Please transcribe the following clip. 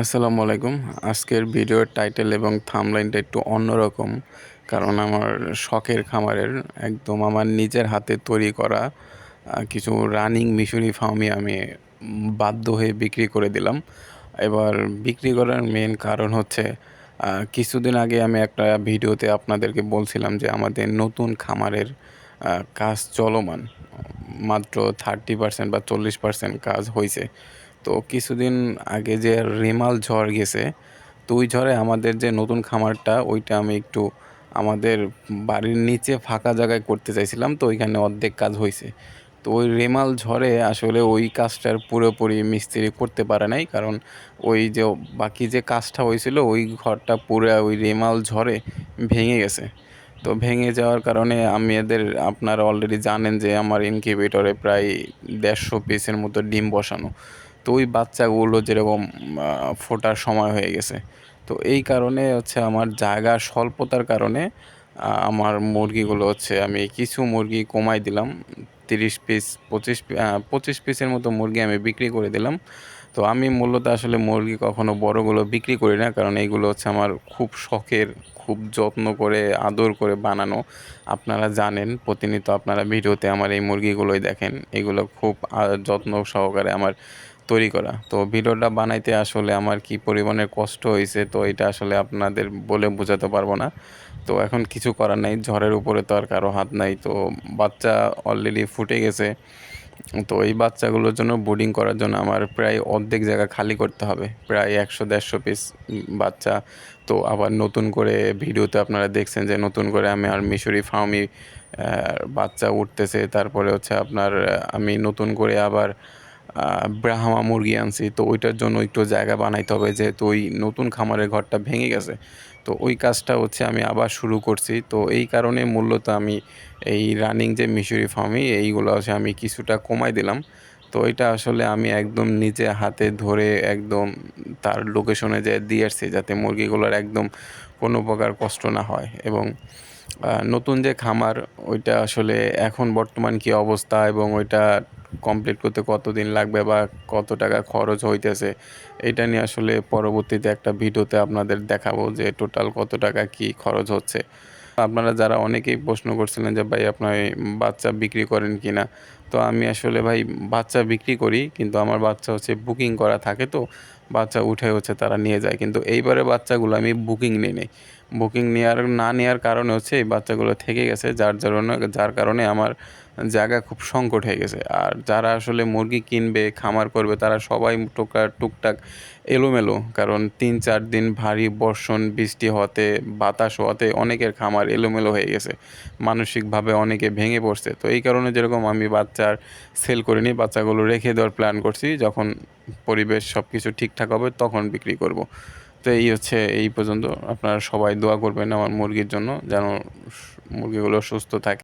আসসালামু আলাইকুম। আজকের ভিডিওর টাইটেল এবং থামলাইনটা একটু অন্যরকম, কারণ আমার শখের খামারের একদম আমার নিজের হাতে তৈরি করা কিছু রানিং মিশরি ফার্মই আমি বাধ্য হয়ে বিক্রি করে দিলাম। এবার বিক্রি করার মেন কারণ হচ্ছে কিছুদিন আগে আমি একটা ভিডিওতে আপনাদেরকে বলছিলাম যে আমাদের নতুন খামারের কাজ চলমান। মাত্র থার্টি পার্সেন্ট বা চল্লিশ পার্সেন্ট কাজ হয়েছে তো কিছুদিন আগে যে রেমাল ঝড় গেছে, তো ওই ঝড়ে আমাদের যে নতুন খামারটা, ওইটা আমি একটু আমাদের বাড়ির নিচে ফাঁকা জায়গায় করতে চাইছিলাম, তো ওইখানে অর্ধেক কাজ হয়েছে তো ওই রেমাল ঝড়ে আসলে ওই কাজটার পুরোপুরি মিস্ত্রি করতে পারে নাই, কারণ ওই যে বাকি যে কাজটা হয়েছিল ওই ঘরটা পুরো ওই রেমাল ঝড়ে ভেঙে গেছে। তো ভেঙে যাওয়ার কারণে আমি এদের, আপনারা অলরেডি জানেন যে আমার ইনকিউবেটরে প্রায় দেড়শো পিসের মতো ডিম বসানো। তো ওই বাচ্চাগুলো যেরকম ফোটার সময় হয়ে গেছে। তো এই কারণে হচ্ছে আমার জায়গা স্বল্পতার কারণে আমার মুরগিগুলো হচ্ছে আমি কিছু মুরগি কমাই দিলাম। তিরিশ পিস, পঁচিশ পঁচিশ পিসের মতো মুরগি আমি বিক্রি করে দিলাম। তো আমি মূলত আসলে মুরগি কখনো বড়গুলো বিক্রি করি না, কারণ এইগুলো হচ্ছে আমার খুব শখের, খুব যত্ন করে, আদর করে বানানো। আপনারা জানেন, প্রতিনিয়ত আপনারা ভিডিওতে আমার এই মুরগিগুলোই দেখেন। এগুলো খুব যত্ন সহকারে আমার তৈরি করা। তো ভিডিওটা বানাইতে আসলে আমার কি পরিমাণের কষ্ট হয়েছে তো এটা আসলে আপনাদের বলে বোঝাতে পারব না। তো এখন কিছু করার নাই, ঝড়ের উপরে তো আর কারও হাত নাই। তো বাচ্চা অলরেডি ফুটে গেছে, তো এই বাচ্চাগুলোর জন্য বোর্ডিং করার জন্য আমার প্রায় অর্ধেক জায়গা খালি করতে হবে, প্রায় একশো দেড়শো পিস বাচ্চা। তো আবার নতুন করে ভিডিওতে আপনারা দেখছেন যে নতুন করে আমি আর মিশরি ফার্মি বাচ্চা উঠতেছে। তারপরে হচ্ছে আপনার, আমি নতুন করে আবার ব্রাহ্মা মুরগি আনছি, তো ওইটার জন্য একটু জায়গা বানাইতে হবে যেহেতু ওই নতুন খামারের ঘরটা ভেঙে গেছে। তো ওই কাজটা হচ্ছে আমি আবার শুরু করছি। তো এই কারণে মূলত আমি এই রানিং যে মিশরি ফার্মি এইগুলো হচ্ছে আমি কিছুটা কমাই দিলাম। তো এটা আসলে আমি একদম নিজে হাতে ধরে একদম তার লোকেশনে যে দিয়ে আসছি যাতে মুরগিগুলোর একদম কোনো প্রকার কষ্ট না হয় এবং নতুন যে খামার, ওইটা আসলে এখন বর্তমান কি অবস্থা এবং ওইটা কমপ্লিট করতে কতদিন লাগবে বা কত টাকা খরচ হইতেছে, এটা নিয়ে আসলে পরবর্তীতে একটা ভিডিওতে আপনাদের দেখাবো যে টোটাল কত টাকা কি খরচ হচ্ছে। আপনারা যারা অনেকেই প্রশ্ন করছিলেন যে, ভাই আপনার বাচ্চা বিক্রি করেন কি না তো আমি আসলে, ভাই, বাচ্চা বিক্রি করি, কিন্তু আমার বাচ্চা হচ্ছে বুকিং করা থাকে তো। বাচ্চা উঠে হচ্ছে, তারা নিয়ে যায়। কিন্তু এইবারে বাচ্চাগুলো আমি বুকিং নিয়ে নিই। বুকিং নেওয়ার না নেওয়ার কারণে হচ্ছে এই বাচ্চাগুলো থেকে গেছে। যার জন্য, যার কারণে আমার জায়গা খুব সংকট হয়ে গেছে। আর যারা আসলে মুরগি কিনবে, খামার করবে, তারা সবাই টোকা টুকটাক এলোমেলো। কারণ তিন চার দিন ভারী বর্ষণ, বৃষ্টি হতে বাতাস হতে অনেকের খামার এলোমেলো হয়ে গেছে। মানসিকভাবে অনেকে ভেঙে পড়ছে। তো এই কারণে যেরকম আমি বাচ্চার সেল করিনি, বাচ্চাগুলো রেখে দেওয়ার প্ল্যান করছি। যখন পরিবেশ সব কিছু ঠিকঠাক হবে, তখন বিক্রি করব। তো এই হচ্ছে, এই পর্যন্ত আপনারা সবাই দোয়া করবেন আমার মুরগির জন্য, যেন মুরগিগুলো সুস্থ থাকে।